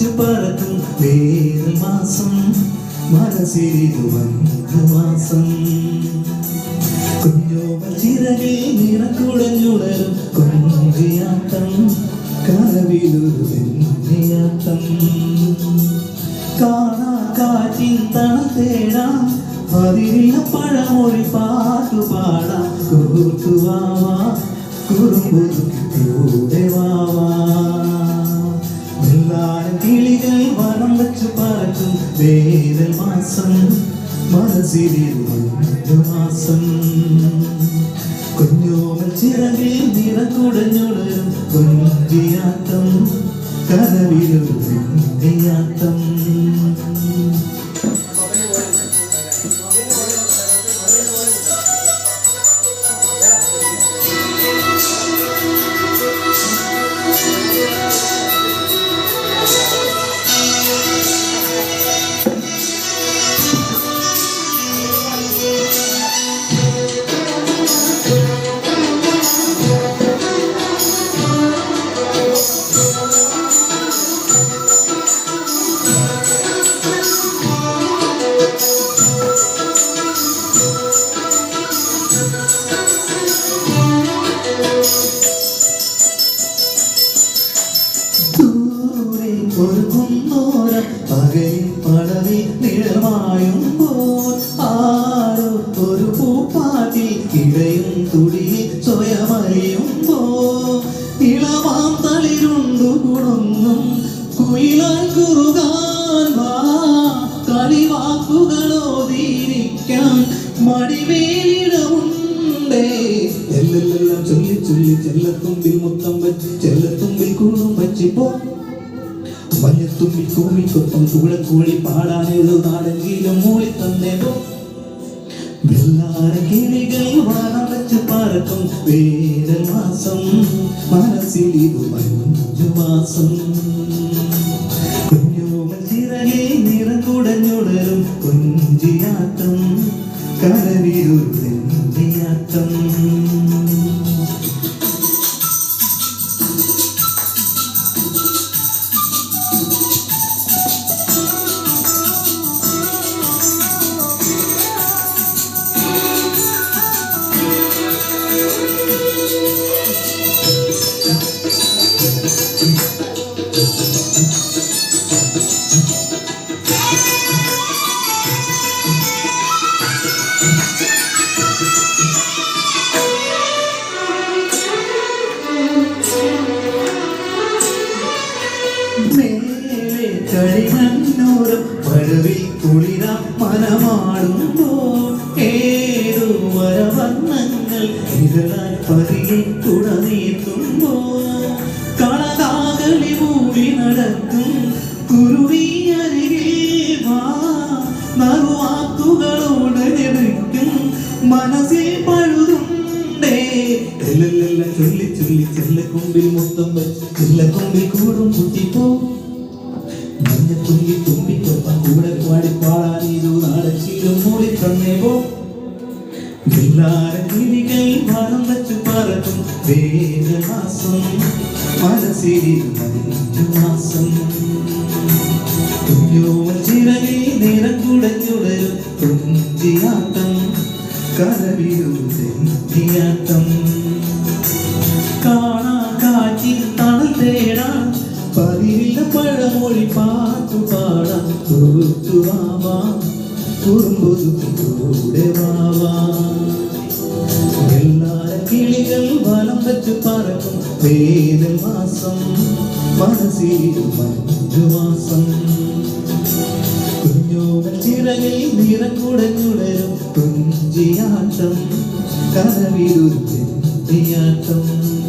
വെച്ച് പറക്കും വേനൽ മാസം മനസ്സിരിതു മാസം. കുഞ്ഞോമൽ ചിറകിൽ നിറക്കുടഞ്ഞുടരും കൊഞ്ചിയാട്ടം കനവിലൊരു വെണ്ണിയാട്ടം. കാണാ കാറ്റിൻ തണുത്തേടാം പതിരില്ല പഴമൊഴി പാട്ടുപാടാം. കൂട്ടുവാവാ കുറുമ്പുതുക്കിലൂടെ വാവാ വേനൽ മാസം മനസ്സിലിരു മാസം ഒരു കുന്നോരം പകലിൽ പടവി നിഴമായുമ്പോൾ ആരോ ഒരു പൂപ്പാട്ടി ഇടയും തുടിയിൽ സ്വയമറിയുമ്പോൾ ഇളവാം തളിരുണ്ടു കുണുങ്ങും കുയിലാൽ കുറുകാൻ വാ. കളിവാക്കുകളോ തീരിക്കാൻ മടിവേലിടമുണ്ടേ എല്ലെല്ലാം ചൊല്ലി ചൊല്ലി ചെല്ലത്തുമ്പിൽ മുത്തം വെച്ച് ചെല്ലത്തുമ്പിൽ കൂടും വച്ചിപ്പോ മഞ്ഞത്തുമ്പിൽ കൂമിക്കൊപ്പം കൂടി പാടാനേതോ നാടെങ്കിലും മൂളി തന്നേതോ? വെള്ളാര കിളികൾ വാനം വെച്ച് പറക്കും വേനൽ മാസം. മനസ്സിൽ ഇത് മഞ്ഞു മാസം. കുഞ്ഞോമൽ ചിറകെ നിറം കുടഞ്ഞുടരും കുഞ്ചിയാട്ടം. കരവിയൊരു ഏതോ വരവർണങ്ങൾ ഇതളാൽ പതിയെ തുടനീർത്തുമ്പോൾ ചെല്ലക്കൊമ്പിൽ മുത്തം വെച്ച് ചെല്ലക്കൊമ്പിൽ കൂടും കുത്തിപ്പോ തുമ്പി തുമ്പിക്കൊപ്പം കൂടെ പാടി പാടാൻ ഇരു ചീരം മൂടി തന്നേവോ കിളികൾ വളം വെച്ച് പറക്കും. വേദമാസം മനസ്സിൽ മഞ്ഞു മാസം തെന്നിയാട്ടം പഴമൊഴി പാട്ടു പാടാം കൂട്ടുവാവാ കുറുമ്പൊതുക്കൂടെ വാവാ. എല്ലാര കിളികൾ വലം വെച്ച് പറക്കും വേനൽ മാസം. മനസ്സിൽ മഞ്ഞു മാസം. കുഞ്ഞോമൽ ചിറകിൽ നിറം കുടഞ്ഞുടരും കുഞ്ചിയാട്ടം. കനവിലൊരു തെന്നിയാട്ടം